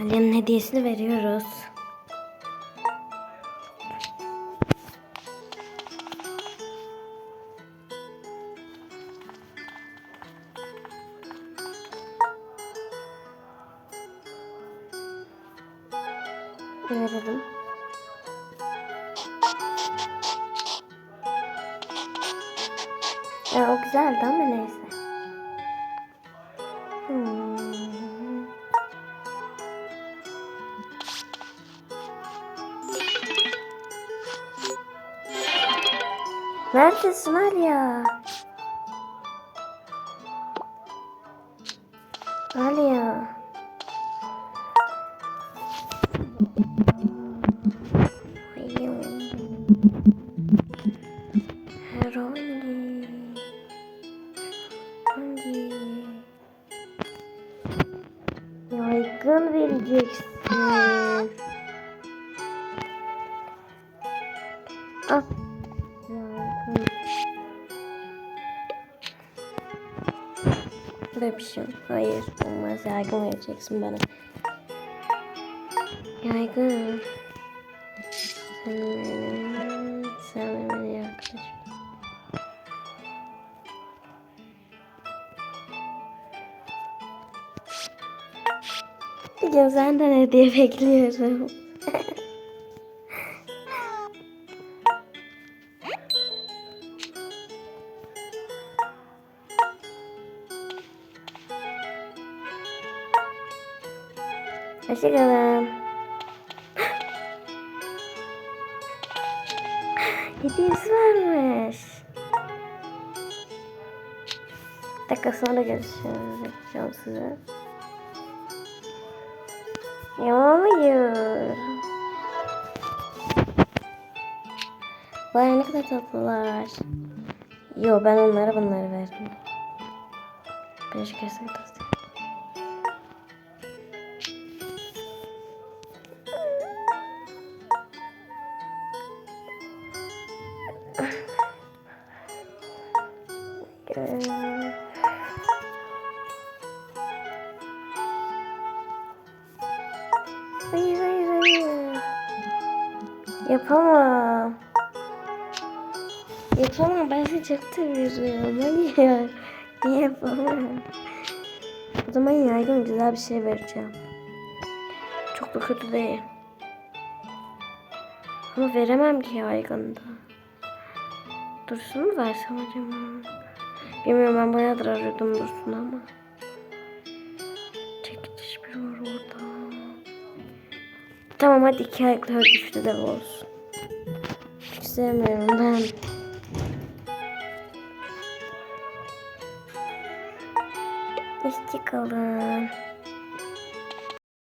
Ali'nin hediyesini veriyoruz. Verelim. Ya o güzeldi ama neyse. Hmm. Neredesin Alya? Alya. Herhangi. Hangi? Yaygın vereceksin. Al. Bebişim. Hayır olmaz. Yaygın vereceksin bana. Yaygın. Sen benim, sen benim yaklaşım. Senden hediye bekliyorum. Hoşçakalın. Hediyesi varmış. Bir dakika sonra görüşürüz. Yapacağım size. Ya hayır. Vay ne kadar tatlılar. Yo ben onlara bunları verdim. Beş kere tatlı. Ee, Hayır hayır hayır. Yapamam. Yapamam ben seni çok seviyorum. Hayır. Niye yapamam? O zaman yaygın güzel bir şey vereceğim. Çok da kötü değil. Ama veremem ki yaygında. Dursun mu versem acaba? Bilmiyorum ben bayağıdır arıyordum Dursun ama. Çekiç bir var orada. Tamam hadi iki ayaklı örgüçlü de olsun. Hiç sevmiyorum ben. Hoşçakalın.